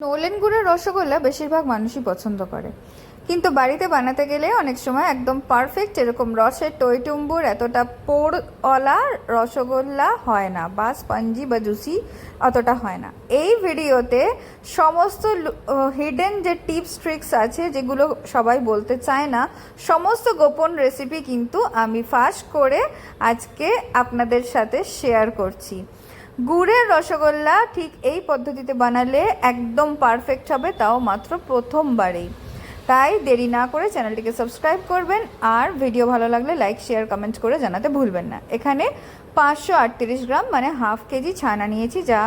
নলেন গুড়ের রসগোল্লা বেশিরভাগ মানুষই পছন্দ করে। কিন্তু বাড়িতে বানাতে গেলে অনেক সময় একদম পারফেক্ট এরকম রসের টইটুম্বুর এতটা পোড়ওয়ালা রসগোল্লা হয় না বা স্পঞ্জি বা জুসি অতটা হয় না। এই ভিডিওতে সমস্ত হিডেন যে টিপস ট্রিক্স আছে যেগুলো সবাই বলতে চায় না, সমস্ত গোপন রেসিপি কিন্তু আমি ফাঁস করে আজকে আপনাদের সাথে শেয়ার করছি। গুড়ের রসগোল্লা ঠিক এই পদ্ধতিতে বানালে একদম পারফেক্ট হবে, তাও মাত্র প্রথমবারেই। তাই দেরি না করে চ্যানেলটিকে সাবস্ক্রাইব করবেন আর ভিডিও ভালো লাগলে লাইক শেয়ার কমেন্ট করে জানাতে ভুলবেন না। এখানে পাঁচশো আটত্রিশ গ্রাম মানে হাফ কেজি ছানা নিয়েছি, যা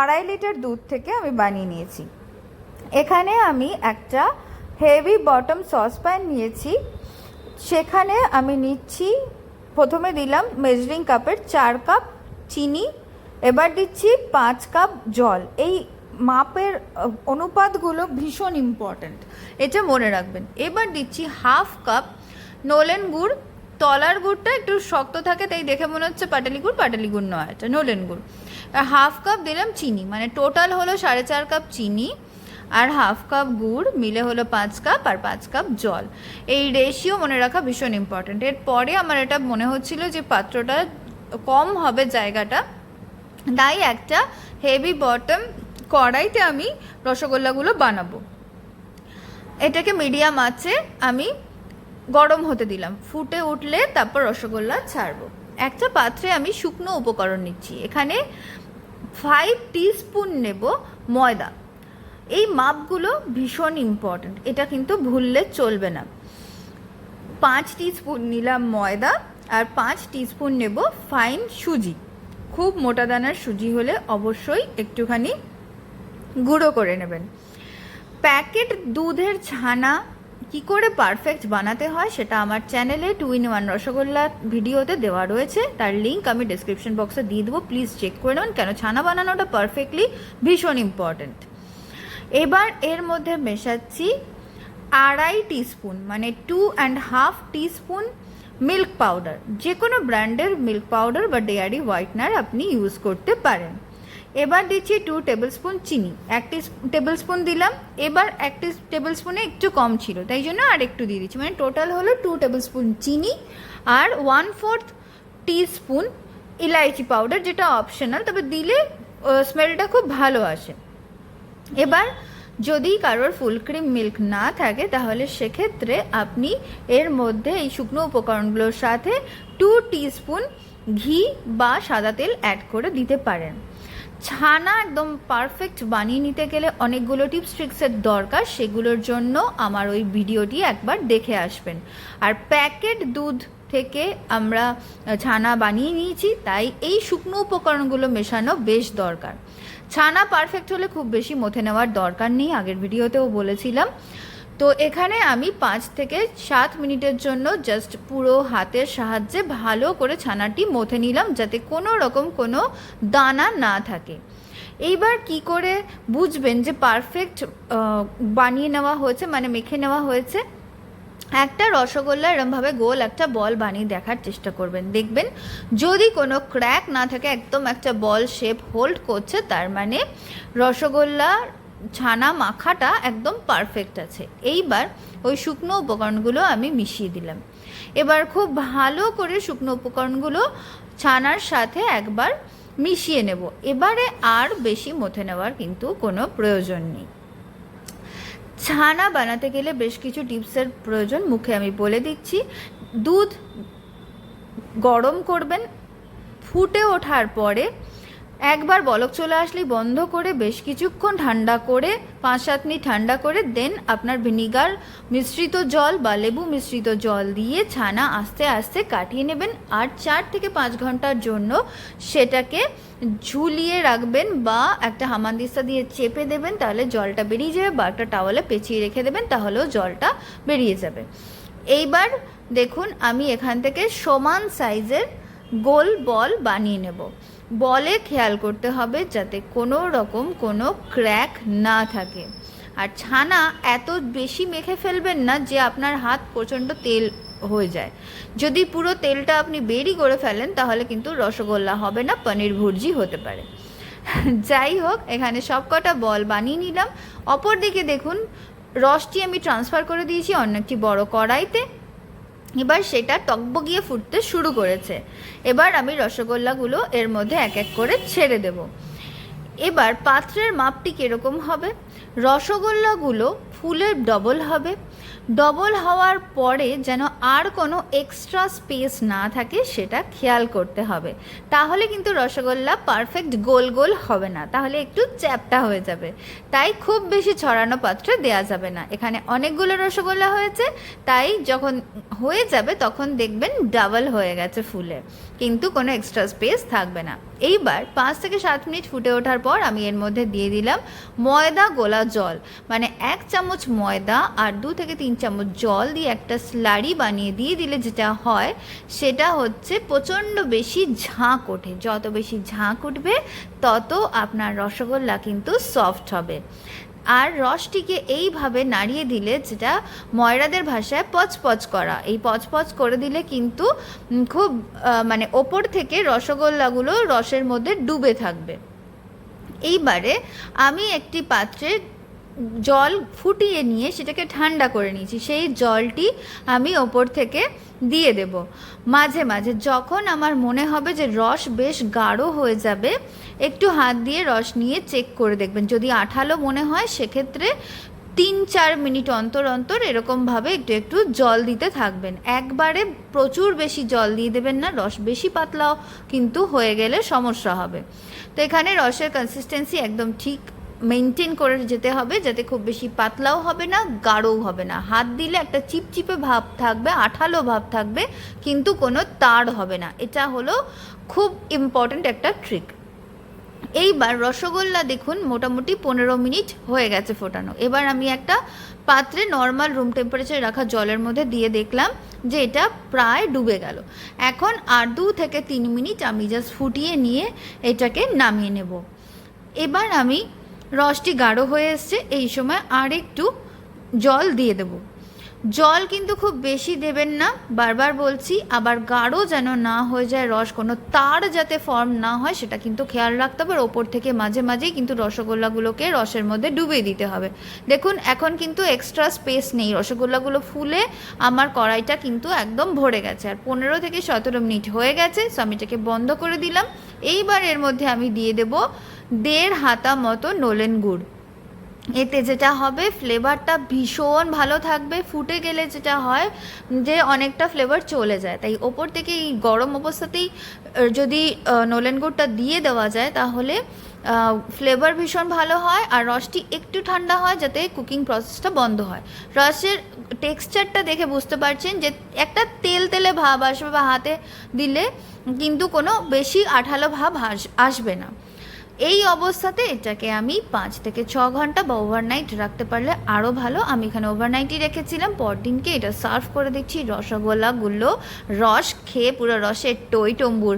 আড়াই লিটার দুধ থেকে আমি বানিয়ে নিয়েছি। এখানে আমি একটা হেভি বটম সসপ্যান নিয়েছি। সেখানে আমি নিচ্ছি, প্রথমে দিলাম মেজারিং কাপের চার কাপ চিনি এবার দিচ্ছি পাঁচ কাপ জল। এই মাপের অনুপাতগুলো ভীষণ ইম্পর্ট্যান্ট এটা মনে রাখবেন। এবার দিচ্ছি হাফ কাপ নোলেন গুড়। তলার গুড়টা একটু শক্ত থাকে, তাই দেখে মনে হচ্ছে পাটালি গুড় পাটালি গুড় নয়, এটা নোলেন গুড়। আর হাফ কাপ দিলাম চিনি মানে টোটাল হলো সাড়ে চার কাপ চিনি আর হাফ কাপ গুড়, মিলে হলো পাঁচ কাপ আর পাঁচ কাপ জল। এই রেশিও মনে রাখা ভীষণ ইম্পর্ট্যান্ট এরপরে আমার এটা মনে হচ্ছিল যে পাত্রটা কম হবে জায়গাটা তাই একটা হেভি বটম কড়াইতে আমি রসগোল্লাগুলো বানাবো। এটাকে মিডিয়াম আছে, আমি গরম হতে দিলাম। ফুটে উঠলে তারপর রসগোল্লা ছাড়বো। একটা পাত্রে আমি শুকনো উপকরণ নিচ্ছি। এখানে ফাইভ টিস্পুন নেব ময়দা। এই মাপগুলো ভীষণ ইম্পর্ট্যান্ট এটা কিন্তু ভুললে চলবে না। পাঁচ টিস্পুন নিলাম ময়দা আর পাঁচ টিস্পুন নেব ফাইন সুজি। খুব মোটা দানার সুজি হলে অবশ্যই একটুখানি গুঁড়ো করে নেবেন। প্যাকেট দুধের ছানা কি করে পারফেক্ট বানাতে হয় সেটা আমার চ্যানেলে টু ইন ওয়ান রসগোল্লা ভিডিওতে দেওয়া রয়েছে। তার লিঙ্ক আমি ডিসক্রিপশন বক্সে দিয়ে দেবো। প্লিজ চেক করে নেবেন, কেন ছানা বানানোটা পারফেক্টলি ভীষণ ইম্পর্ট্যান্ট এবার এর মধ্যে মেশাচ্ছি আড়াই টিস্পুন মানে two and half teaspoon milk powder. যে কোনো ব্র্যান্ডের মিল্ক পাউডার বা ডেয়ারি হোয়াইটনার আপনি ইউজ করতে পারেন। এবার দিচ্ছি টু টেবিল স্পুন চিনি। এক টেবিল স্পুন দিলাম। এবার এক টেবিল স্পুনে একটু কম ছিল। তাই জন্য আর একটু দিয়ে দিচ্ছি। মানে টোটাল হলো টু টেবিল স্পুন চিনি আর ওয়ান ফোর্থ টিস্পুন ইলাইচি পাউডার, যেটা অপশনাল তবে দিলে স্মেলটা খুব ভালো আসে। এবার যদি কারোর ফুল ক্রিম মিল্ক না থাকে, তাহলে সেক্ষেত্রে আপনি এর মধ্যে এই শুকনো উপকরণগুলোর সাথে টু টিস্পুন ঘি বা সাদা তেল অ্যাড করে দিতে পারেন। ছানা একদম পারফেক্ট বানিয়ে নিতে গেলে অনেকগুলো টিপস ট্রিক্সের দরকার, সেগুলোর জন্য আমার ওই ভিডিওটি একবার দেখে আসবেন। আর প্যাকেট দুধ থেকে আমরা ছানা বানিয়ে নিয়েছি, তাই এই শুকনো উপকরণগুলো মেশানো বেশ দরকার। ছানা পারফেক্ট হলে খুব বেশি মথে নেওয়ার দরকার নেই, আগের ভিডিওতেও বলেছিলাম। তো এখানে আমি পাঁচ থেকে সাত মিনিটের জন্য জাস্ট পুরো হাতের সাহায্যে ভালো করে ছানাটি মথে নিলাম যাতে কোনো রকম কোনো দানা না থাকে। এইবার কি করে বুঝবেন যে পারফেক্ট বানিয়ে নেওয়া হয়েছে মানে মেখে নেওয়া হয়েছে? একটা রসগোল্লা এরমভাবে গোল একটা বল বানিয়ে দেখার চেষ্টা করবেন। দেখবেন যদি কোনো ক্র্যাক না থাকে, একদম একটা বল শেপ হোল্ড করছে, তার মানে রসগোল্লা ছানা মাখাটা একদম পারফেক্ট আছে। এইবার ওই শুকনো উপকরণগুলো আমি মিশিয়ে দিলাম। এবার খুব ভালো করে শুকনো উপকরণগুলো ছানার সাথে একবার মিশিয়ে নেব। এবারে আর বেশি মথে নেওয়ার কিন্তু কোনো প্রয়োজন নেই। ছানা বানাতে গেলে বেশ কিছু টিপসের প্রয়োজন, মুখে আমি বলে দিচ্ছি। দুধ গরম করবেন, ফুটে ওঠার পরে একবার বলক চলে আসলেই বন্ধ করে বেশ কিছুক্ষণ ঠান্ডা করে, পাঁচ সাত মিনিট ঠান্ডা করে দেন আপনার ভিনিগার মিশ্রিত জল বা লেবু মিশ্রিত জল দিয়ে ছানা আস্তে আস্তে কাটিয়ে নেবেন। আর চার থেকে পাঁচ ঘণ্টার জন্য সেটাকে ঝুলিয়ে রাখবেন বা একটা হামানদিস্তা দিয়ে চেপে দেবেন, তাহলে জলটা বেরিয়ে যাবে। বা একটা টাওয়ালে পেঁচিয়ে রেখে দেবেন, তাহলেও জলটা বেরিয়ে যাবে। এইবার দেখুন, আমি এখান থেকে সমান সাইজের গোল বল বানিয়ে নেব। বলে খেয়াল করতে হবে যাতে কোনো রকম কোনো ক্র্যাক না থাকে। আর ছানা এত বেশি মেখে ফেলবেন না যে আপনার হাত প্রচণ্ড তেল হয়ে যায়। যদি পুরো তেলটা আপনি বেরি করে ফেলেন, তাহলে কিন্তু রসগোল্লা হবে না, পনির ভুর্জি হতে পারে। যাই হোক, এখানে সবকটা বল বানিয়ে নিলাম। অপর দিকে দেখুন, রসটি আমি ট্রান্সফার করে দিয়েছি অন্য একটি বড় কড়াইতে। এবার সেটা টকবগিয়ে ফুটতে শুরু করেছে। এবার আমি রসগোল্লাগুলো এর মধ্যে এক এক করে ছেড়ে দেব। এবার পাত্রের মাপটি কীরকম হবে? রসগোল্লাগুলো ফুলের ডবল হবে। ডবল হওয়ার পরে যেন আর কোনো এক্সট্রা স্পেস না থাকে সেটা খেয়াল করতে হবে। তাহলে কিন্তু রসগোল্লা পারফেক্ট গোল গোল হবে না। তাহলে একটু চ্যাপটা হয়ে যাবে। তাই খুব বেশি ছড়ানো পাত্রে দেয়া যাবে না। এখানে অনেকগুলো রসগোল্লা হয়েছে। তাই যখন হয়ে যাবে তখন দেখবেন ডাবল হয়ে গেছে ফুলে। কিন্তু কোনো এক্সট্রা স্পেস থাকবে না। এইবার পাঁচ থেকে সাত মিনিট ফুটে ওঠার পর আমি এর মধ্যে দিয়ে দিলাম ময়দা গোলা জল। মানে এক চামচ ময়দা আর দু থেকে তিন চামচ জল দিয়ে একটা স্লারি বানিয়ে দিয়ে দিলে যেটা হয়, সেটা হচ্ছে প্রচণ্ড বেশি ঝাঁক ওঠে। যত বেশি ঝাঁক উঠবে, তত আপনার রসগোল্লা কিন্তু সফট হবে। আর রসটিকে এইভাবে নাড়িয়ে দিলে যেটা ময়রাদের ভাষায় পচপচ করা। এই পচপচ করে দিলে কিন্তু খুব মানে ওপর থেকে রসগোল্লাগুলো রসের মধ্যে ডুবে থাকবে। এইবারে আমি একটি পাত্রে জল ফুটিয়ে নিয়ে সেটাকে ঠান্ডা করে নিয়েছি। সেই জলটি আমি ওপর থেকে দিয়ে দেব। মাঝে মাঝে যখন আমার মনে হবে যে রস বেশ গাঢ় হয়ে যাবে, একটু হাত দিয়ে রস নিয়ে চেক করে দেখবেন। যদি আঠালো মনে হয়, সেক্ষেত্রে তিন, চার মিনিট অন্তর অন্তর এরকমভাবে একটু একটু জল দিতে থাকবেন। একবারে প্রচুর বেশি জল দিয়ে দেবেন না, রস বেশি পাতলাও কিন্তু হয়ে গেলে সমস্যা হবে। তো এখানে রসের কনসিস্টেন্সি একদম ঠিক মেনটেন করে যেতে হবে, যাতে খুব বেশি পাতলাও হবে না, গাঢ়ও হবে না। হাত দিলে একটা চিপচিপে ভাব থাকবে, আঠালো ভাব থাকবে, কিন্তু কোনো তার হবে না। এটা হলো খুব ইম্পর্ট্যান্ট একটা ট্রিক এইবার রসগোল্লা দেখুন, মোটামুটি পনেরো মিনিট হয়ে গেছে ফোটানো। এবার আমি একটা পাত্রে নর্মাল রুম টেম্পারেচারে রাখা জলের মধ্যে দিয়ে দেখলাম যে এটা প্রায় ডুবে গেল। এখন আর দু থেকে তিন মিনিট আমি জাস্ট ফুটিয়ে নিয়ে এটাকে নামিয়ে নেব। এবার আমি রসটি গাঢ় হয়ে এসছে এই সময় আর একটু জল দিয়ে দেবো। জল কিন্তু খুব বেশি দেবেন না। বারবার বলছি, আবার গাঢ় যেন না হয়ে যায় রস, কোনো তার যাতে ফর্ম না হয়, সেটা কিন্তু খেয়াল রাখতে হবে। ওপর থেকে মাঝে মাঝেই কিন্তু রসগোল্লাগুলোকে রসের মধ্যে ডুবিয়ে দিতে হবে। দেখুন, এখন কিন্তু এক্সট্রা স্পেস নেই। রসগোল্লাগুলো ফুলে আমার কড়াইটা কিন্তু একদম ভরে গেছে। আর পনেরো থেকে সতেরো মিনিট হয়ে গেছে সো আমি এটাকে বন্ধ করে দিলাম। এইবার এর মধ্যে আমি দিয়ে দেব দেড় হাতা মতো নোলেন গুড়। এতে যেটা হবে ফ্লেভারটা ভীষণ ভালো থাকবে। ফুটে গেলে যেটা হয় যে অনেকটা ফ্লেভার চলে যায়। তাই ওপর থেকে এই গরম অবস্থাতেই যদি নোলেন গুড়টা দিয়ে দেওয়া যায়, তাহলে ফ্লেভার ভীষণ ভালো হয় আর রসটি একটু ঠান্ডা হয় যাতে কুকিং প্রসেসটা বন্ধ হয়। রসের টেক্সচারটা দেখে বুঝতে পারছেন যে একটা তেল তেলে ভাব আসবে বা হাতে দিলে কিন্তু কোনো বেশি আঠালো ভাব আস- আসবে না। এই অবস্থাতে এটাকে আমি পাঁচ থেকে ছ ঘণ্টা বা ওভারনাইট রাখতে পারলে আরও ভালো। আমি এখানে ওভারনাইটই রেখেছিলাম, পরদিনকে এটা সার্ভ করে দেখছি রসগোল্লাগুলো রস, খেয়ে পুরো রসের টই টম্বুর।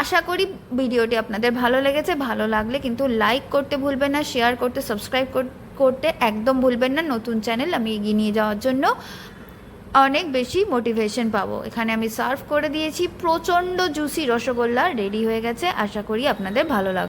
আশা করি ভিডিওটি আপনাদের ভালো লেগেছে, ভালো লাগলে কিন্তু লাইক করতে ভুলবেন না শেয়ার করতে সাবস্ক্রাইব করতে একদম ভুলবেন না। নতুন চ্যানেল আমি এগিয়ে নিয়ে যাওয়ার জন্য অনেক বেশি মোটিভেশন পাবো। এখানে আমি সার্ভ করে দিয়েছি প্রচণ্ড জুসি রসগোল্লা রেডি হয়ে গেছে। আশা করি আপনাদের ভালো লাগবে